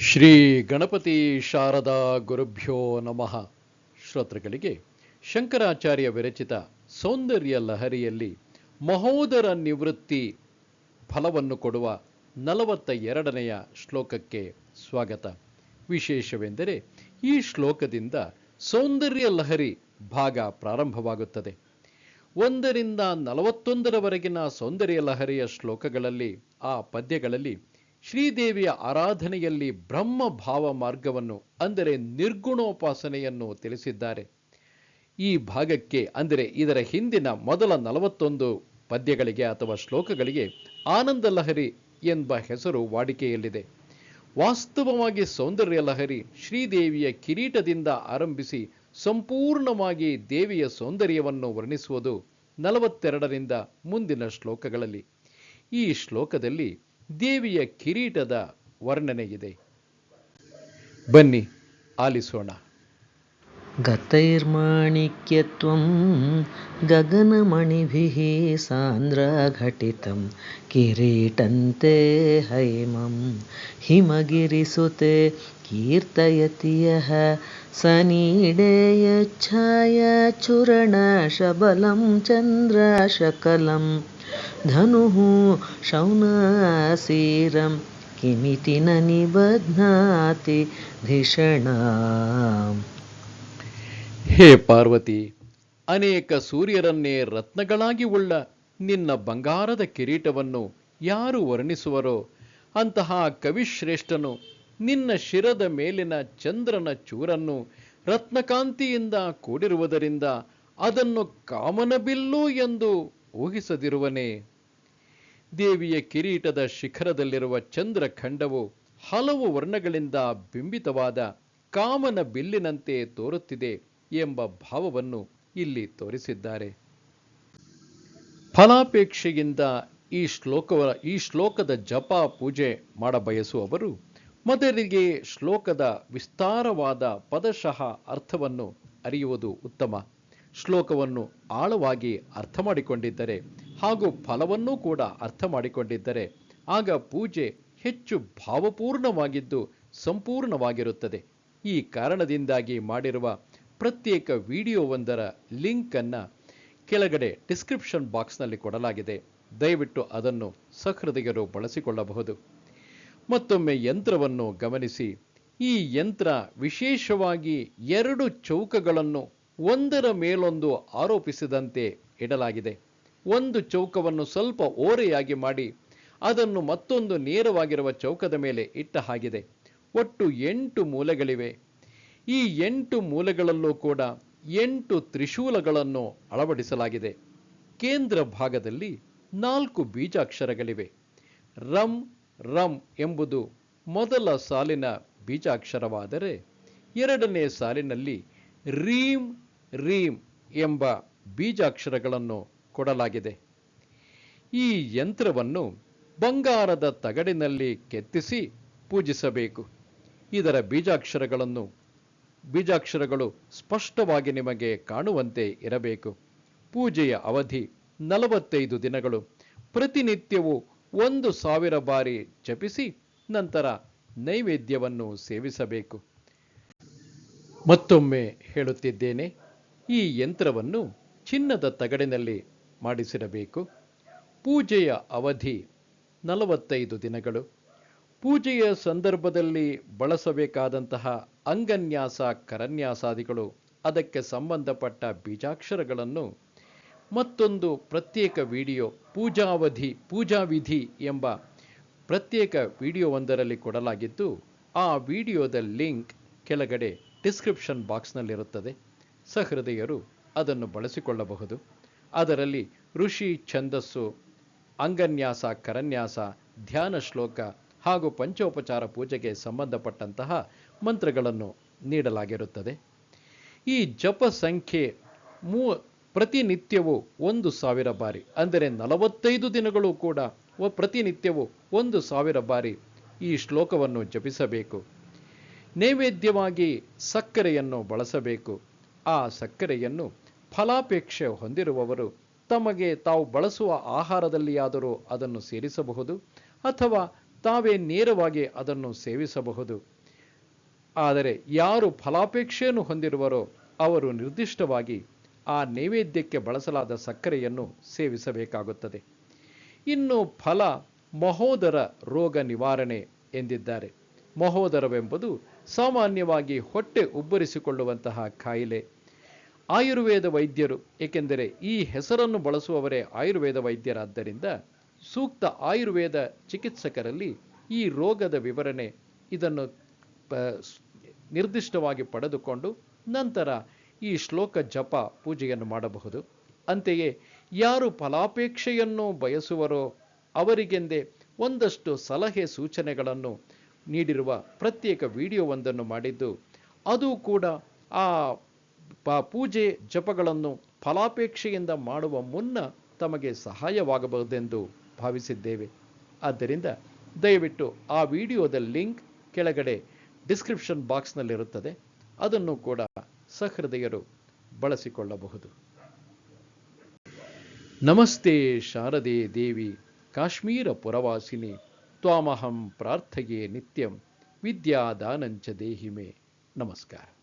ಶ್ರೀ ಗಣಪತಿ ಶಾರದಾ ಗುರುಭ್ಯೋ ನಮಃ. ಶ್ರೋತೃಗಳಿಗೆ ಶಂಕರಾಚಾರ್ಯ ವಿರಚಿತ ಸೌಂದರ್ಯ ಲಹರಿಯಲ್ಲಿ ಮಹೋದರ ನಿವೃತ್ತಿ ಫಲವನ್ನು ಕೊಡುವ ನಲವತ್ತ ಎರಡನೆಯ ಶ್ಲೋಕಕ್ಕೆ ಸ್ವಾಗತ. ವಿಶೇಷವೆಂದರೆ ಈ ಶ್ಲೋಕದಿಂದ ಸೌಂದರ್ಯ ಲಹರಿ ಭಾಗ ಪ್ರಾರಂಭವಾಗುತ್ತದೆ. ಒಂದರಿಂದ ನಲವತ್ತೊಂದರವರೆಗಿನ ಸೌಂದರ್ಯ ಲಹರಿಯ ಶ್ಲೋಕಗಳಲ್ಲಿ, ಆ ಪದ್ಯಗಳಲ್ಲಿ ಶ್ರೀದೇವಿಯ ಆರಾಧನೆಯಲ್ಲಿ ಬ್ರಹ್ಮ ಭಾವ ಮಾರ್ಗವನ್ನು, ಅಂದರೆ ನಿರ್ಗುಣೋಪಾಸನೆಯನ್ನು ತಿಳಿಸಿದ್ದಾರೆ. ಈ ಭಾಗಕ್ಕೆ, ಅಂದರೆ ಇದರ ಹಿಂದಿನ ಮೊದಲ ನಲವತ್ತೊಂದು ಪದ್ಯಗಳಿಗೆ ಅಥವಾ ಶ್ಲೋಕಗಳಿಗೆ ಆನಂದ ಲಹರಿ ಎಂಬ ಹೆಸರು ವಾಡಿಕೆಯಲ್ಲಿದೆ. ವಾಸ್ತವವಾಗಿ ಸೌಂದರ್ಯ ಲಹರಿ ಶ್ರೀದೇವಿಯ ಕಿರೀಟದಿಂದ ಆರಂಭಿಸಿ ಸಂಪೂರ್ಣವಾಗಿ ದೇವಿಯ ಸೌಂದರ್ಯವನ್ನು ವರ್ಣಿಸುವುದು ನಲವತ್ತೆರಡರಿಂದ ಮುಂದಿನ ಶ್ಲೋಕಗಳಲ್ಲಿ. ಈ ಶ್ಲೋಕದಲ್ಲಿ ದೇವಿಯ ಕಿರೀಟದ ವರ್ಣನೆ ಬನ್ನಿ ಆಲಿಸೋಣ गतैर्माणिक्यत्वं गगनमणिभिः सान्द्रघटितं किरीटन्ते हैमं हिमगिरिसुते कीर्तयति यः सनीडेयच्छायाचूरणशबलं चन्द्रशकलं धनुः शौनासीरं किमिति न निबध्नाति धिषणाम् ಹೇ ಪಾರ್ವತಿ ಅನೇಕ ಸೂರ್ಯರನ್ನೇ ರತ್ನಗಳಾಗಿ ಉಳ್ಳ ನಿನ್ನ ಬಂಗಾರದ ಕಿರೀಟವನ್ನು ಯಾರು ವರ್ಣಿಸುವರೋ ಅಂತಹ ಕವಿಶ್ರೇಷ್ಠನು ನಿನ್ನ ಶಿರದ ಮೇಲಿನ ಚಂದ್ರನ ಚೂರನ್ನು ರತ್ನಕಾಂತಿಯಿಂದ ಕೂಡಿರುವುದರಿಂದ ಅದನ್ನು ಕಾಮನಬಿಲ್ಲು ಎಂದು ಊಹಿಸದಿರುವನೇ. ದೇವಿಯ ಕಿರೀಟದ ಶಿಖರದಲ್ಲಿರುವ ಚಂದ್ರಖಂಡವು ಹಲವು ವರ್ಣಗಳಿಂದ ಬಿಂಬಿತವಾದ ಕಾಮನ ಬಿಲ್ಲಿನಂತೆ ತೋರುತ್ತಿದೆ ಎಂಬ ಭಾವವನ್ನು ಇಲ್ಲಿ ತೋರಿಸಿದ್ದಾರೆ. ಫಲಾಪೇಕ್ಷೆಯಿಂದ ಈ ಶ್ಲೋಕವ, ಈ ಶ್ಲೋಕದ ಜಪ ಪೂಜೆ ಮಾಡಬಯಸುವವರು ಮೊದಲಿಗೆ ಶ್ಲೋಕದ ವಿಸ್ತಾರವಾದ ಪದಶಃ ಅರ್ಥವನ್ನು ಅರಿಯುವುದು ಉತ್ತಮ. ಶ್ಲೋಕವನ್ನು ಆಳವಾಗಿ ಅರ್ಥ ಮಾಡಿಕೊಂಡಿದ್ದರೆ ಹಾಗೂ ಫಲವನ್ನೂ ಕೂಡ ಅರ್ಥ ಮಾಡಿಕೊಂಡಿದ್ದರೆ ಆಗ ಪೂಜೆ ಹೆಚ್ಚು ಭಾವಪೂರ್ಣವಾಗಿದ್ದು ಸಂಪೂರ್ಣವಾಗಿರುತ್ತದೆ. ಈ ಕಾರಣದಿಂದಾಗಿ ಮಾಡಿರುವ ಪ್ರತ್ಯೇಕ ವಿಡಿಯೋವೊಂದರ ಲಿಂಕನ್ನು ಕೆಳಗಡೆ ಡಿಸ್ಕ್ರಿಪ್ಷನ್ ಬಾಕ್ಸ್ನಲ್ಲಿ ಕೊಡಲಾಗಿದೆ. ದಯವಿಟ್ಟು ಅದನ್ನು ಸಹೃದಯರು ಬಳಸಿಕೊಳ್ಳಬಹುದು. ಮತ್ತೊಮ್ಮೆ ಯಂತ್ರವನ್ನು ಗಮನಿಸಿ. ಈ ಯಂತ್ರ ವಿಶೇಷವಾಗಿ ಎರಡು ಚೌಕಗಳನ್ನು ಒಂದರ ಮೇಲೊಂದು ಆರೋಪಿಸಿದಂತೆ ಇಡಲಾಗಿದೆ. ಒಂದು ಚೌಕವನ್ನು ಸ್ವಲ್ಪ ಓರೆಯಾಗಿ ಮಾಡಿ, ಅದನ್ನು ಮತ್ತೊಂದು ನೇರವಾಗಿರುವ ಚೌಕದ ಮೇಲೆ ಇಟ್ಟ ಹಾಗಿದೆ. ಒಟ್ಟು ಎಂಟು ಮೂಲೆಗಳಿವೆ. ಈ ಎಂಟು ಮೂಲೆಗಳಲ್ಲೂ ಕೂಡ ಎಂಟು ತ್ರಿಶೂಲಗಳನ್ನು ಅಳವಡಿಸಲಾಗಿದೆ. ಕೇಂದ್ರ ಭಾಗದಲ್ಲಿ ನಾಲ್ಕು ಬೀಜಾಕ್ಷರಗಳಿವೆ. ರಂ ರಂ ಎಂಬುದು ಮೊದಲ ಸಾಲಿನ ಬೀಜಾಕ್ಷರವಾದರೆ ಎರಡನೇ ಸಾಲಿನಲ್ಲಿ ರೀಂ ರೀಂ ಎಂಬ ಬೀಜಾಕ್ಷರಗಳನ್ನು ಕೊಡಲಾಗಿದೆ. ಈ ಯಂತ್ರವನ್ನು ಬಂಗಾರದ ತಗಡಿನಲ್ಲಿ ಕೆತ್ತಿಸಿ ಪೂಜಿಸಬೇಕು. ಇದರ ಬೀಜಾಕ್ಷರಗಳನ್ನು, ಬೀಜಾಕ್ಷರಗಳು ಸ್ಪಷ್ಟವಾಗಿ ನಿಮಗೆ ಕಾಣುವಂತೆ ಇರಬೇಕು. ಪೂಜೆಯ ಅವಧಿ ನಲವತ್ತೈದು ದಿನಗಳು. ಪ್ರತಿನಿತ್ಯವೂ ಒಂದು ಸಾವಿರ ಬಾರಿ ಜಪಿಸಿ ನಂತರ ನೈವೇದ್ಯವನ್ನು ಸೇವಿಸಬೇಕು. ಮತ್ತೊಮ್ಮೆ ಹೇಳುತ್ತಿದ್ದೇನೆ. ಈ ಯಂತ್ರವನ್ನು ಚಿನ್ನದ ತಗಡಿನಲ್ಲಿ ಮಾಡಿಸಿರಬೇಕು. ಪೂಜೆಯ ಅವಧಿ ನಲವತ್ತೈದು ದಿನಗಳು. ಪೂಜೆಯ ಸಂದರ್ಭದಲ್ಲಿ ಬಳಸಬೇಕಾದಂತಹ ಅಂಗನ್ಯಾಸ, ಕರನ್ಯಾಸಾದಿಗಳು, ಅದಕ್ಕೆ ಸಂಬಂಧಪಟ್ಟ ಬೀಜಾಕ್ಷರಗಳನ್ನು, ಮತ್ತೊಂದು ಪ್ರತ್ಯೇಕ ವಿಡಿಯೋ, ಪೂಜಾವಧಿ, ಪೂಜಾವಿಧಿ ಎಂಬ ಪ್ರತ್ಯೇಕ ವಿಡಿಯೋವೊಂದರಲ್ಲಿ ಕೊಡಲಾಗಿದ್ದು, ಆ ವಿಡಿಯೋದ ಲಿಂಕ್ ಕೆಳಗಡೆ ಡಿಸ್ಕ್ರಿಪ್ಷನ್ ಬಾಕ್ಸ್ನಲ್ಲಿರುತ್ತದೆ. ಸಹೃದಯರು ಅದನ್ನು ಬಳಸಿಕೊಳ್ಳಬಹುದು. ಅದರಲ್ಲಿ ಋಷಿ, ಛಂದಸ್ಸು, ಅಂಗನ್ಯಾಸ, ಕರನ್ಯಾಸ, ಧ್ಯಾನ ಶ್ಲೋಕ ಹಾಗೂ ಪಂಚೋಪಚಾರ ಪೂಜೆಗೆ ಸಂಬಂಧಪಟ್ಟಂತಹ ಮಂತ್ರಗಳನ್ನು ನೀಡಲಾಗಿರುತ್ತದೆ. ಈ ಜಪ ಸಂಖ್ಯೆ ಮೂ, ಪ್ರತಿನಿತ್ಯವೂ ಒಂದು ಸಾವಿರ ಬಾರಿ, ಅಂದರೆ ನಲವತ್ತೈದು ದಿನಗಳು ಕೂಡ ಪ್ರತಿನಿತ್ಯವೂ ಒಂದು ಸಾವಿರ ಬಾರಿ ಈ ಶ್ಲೋಕವನ್ನು ಜಪಿಸಬೇಕು. ನೈವೇದ್ಯವಾಗಿ ಸಕ್ಕರೆಯನ್ನು ಬಳಸಬೇಕು. ಆ ಸಕ್ಕರೆಯನ್ನು ಫಲಾಪೇಕ್ಷೆ ಹೊಂದಿರುವವರು ತಮಗೆ ತಾವು ಬಳಸುವ ಆಹಾರದಲ್ಲಿಯಾದರೂ ಅದನ್ನು ಸೇರಿಸಬಹುದು ಅಥವಾ ತಾವೇ ನೇರವಾಗಿ ಅದನ್ನು ಸೇವಿಸಬಹುದು. ಆದರೆ ಯಾರು ಫಲಾಪೇಕ್ಷೆಯನ್ನು ಹೊಂದಿರುವರೋ ಅವರು ನಿರ್ದಿಷ್ಟವಾಗಿ ಆ ನೈವೇದ್ಯಕ್ಕೆ ಬಳಸಲಾದ ಸಕ್ಕರೆಯನ್ನು ಸೇವಿಸಬೇಕಾಗುತ್ತದೆ. ಇನ್ನು ಫಲ ಮಹೋದರ ರೋಗ ನಿವಾರಣೆ ಎಂದಿದ್ದಾರೆ. ಮಹೋದರವೆಂಬುದು ಸಾಮಾನ್ಯವಾಗಿ ಹೊಟ್ಟೆ ಉಬ್ಬರಿಸಿಕೊಳ್ಳುವಂತಹ ಕಾಯಿಲೆ. ಆಯುರ್ವೇದ ವೈದ್ಯರು, ಏಕೆಂದರೆ ಈ ಹೆಸರನ್ನು ಬಳಸುವವರೇ ಆಯುರ್ವೇದ ವೈದ್ಯರಾದ್ದರಿಂದ ಸೂಕ್ತ ಆಯುರ್ವೇದ ಚಿಕಿತ್ಸಕರಲ್ಲಿ ಈ ರೋಗದ ವಿವರಣೆ ಇದನ್ನು ನಿರ್ದಿಷ್ಟವಾಗಿ ಪಡೆದುಕೊಂಡು ನಂತರ ಈ ಶ್ಲೋಕ ಜಪ ಪೂಜೆಯನ್ನು ಮಾಡಬಹುದು. ಅಂತೆಯೇ ಯಾರು ಫಲಾಪೇಕ್ಷೆಯನ್ನು ಬಯಸುವರೋ ಅವರಿಗೆಂದೇ ಒಂದಷ್ಟು ಸಲಹೆ ಸೂಚನೆಗಳನ್ನು ನೀಡಿರುವ ಪ್ರತ್ಯೇಕ ವಿಡಿಯೋವೊಂದನ್ನು ಮಾಡಿದ್ದು, ಅದು ಕೂಡ ಆ ಪೂಜೆ ಜಪಗಳನ್ನು ಫಲಾಪೇಕ್ಷೆಯಿಂದ ಮಾಡುವ ಮುನ್ನ ತಮಗೆ ಸಹಾಯವಾಗಬಹುದೆಂದು ಭಾವಿಸಿದ್ದೇವೆ. ಆದ್ದರಿಂದ ದಯವಿಟ್ಟು ಆ ವಿಡಿಯೋದ ಲಿಂಕ್ ಕೆಳಗಡೆ ಡಿಸ್ಕ್ರಿಪ್ಷನ್ ಬಾಕ್ಸ್ನಲ್ಲಿರುತ್ತದೆ. ಅದನ್ನು ಕೂಡ ಸಹೃದಯರು ಬಳಸಿಕೊಳ್ಳಬಹುದು. ನಮಸ್ತೆ ಶಾರದೆ ದೇವಿ, ಕಾಶ್ಮೀರ ಪುರವಾಸಿನಿ, ತ್ವಾಮಹಂ ಪ್ರಾರ್ಥಯೇ ನಿತ್ಯಂ, ವಿದ್ಯಾದಾನಂಚ ದೇಹಿಮೆ. ನಮಸ್ಕಾರ.